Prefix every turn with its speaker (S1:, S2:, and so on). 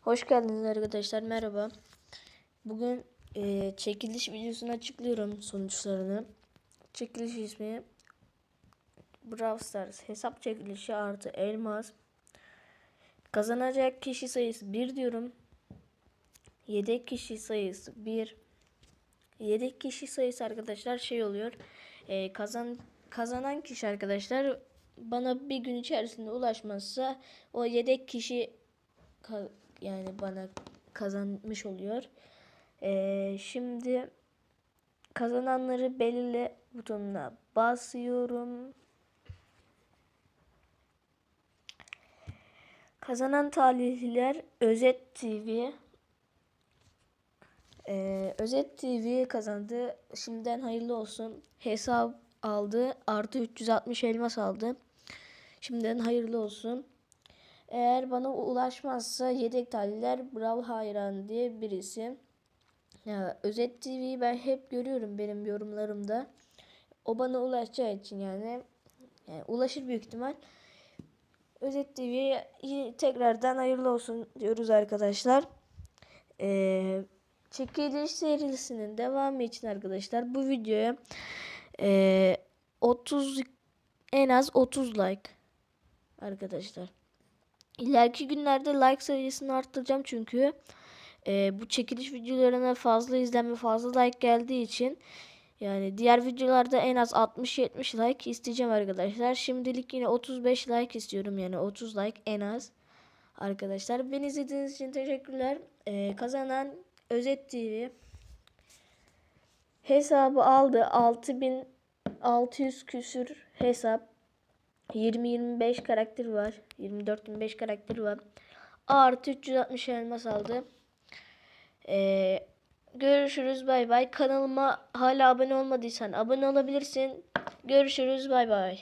S1: Hoş geldiniz arkadaşlar. Merhaba. Bugün e, çekiliş videosunu açıklıyorum sonuçlarını. Çekiliş ismi Brawl Stars hesap çekilişi artı elmas. Kazanacak kişi sayısı 1 diyorum. Yedek kişi sayısı 1. Yedek kişi sayısı arkadaşlar şey oluyor. E, kazan kazanan kişi arkadaşlar bana bir gün içerisinde ulaşmazsa o yedek kişi yani bana kazanmış oluyor. Ee, şimdi kazananları belirle butonuna basıyorum. Kazanan talihliler Özet TV. Ee, Özet TV kazandı. Şimdiden hayırlı olsun. Hesap aldı. Artı 360 elmas aldı. Şimdiden hayırlı olsun. Eğer bana ulaşmazsa yedek talihler Brawl Hayran diye birisi. Ya, Özet TV'yi ben hep görüyorum benim yorumlarımda. O bana ulaşacağı için yani, yani ulaşır büyük ihtimal. Özet TV'ye tekrardan hayırlı olsun diyoruz arkadaşlar. Ee, çekiliş serisinin devamı için arkadaşlar bu videoya ee, 30 en az 30 like arkadaşlar. İleriki günlerde like sayısını arttıracağım çünkü e, bu çekiliş videolarına fazla izlenme fazla like geldiği için yani diğer videolarda en az 60-70 like isteyeceğim arkadaşlar. Şimdilik yine 35 like istiyorum yani 30 like en az arkadaşlar. Beni izlediğiniz için teşekkürler. E, kazanan Özet TV hesabı aldı 6600 küsür hesap 20-25 karakter var. 24-25 karakter var. Artı 360 elmas aldı. Ee, görüşürüz bay bay. Kanalıma hala abone olmadıysan abone olabilirsin. Görüşürüz bay bay.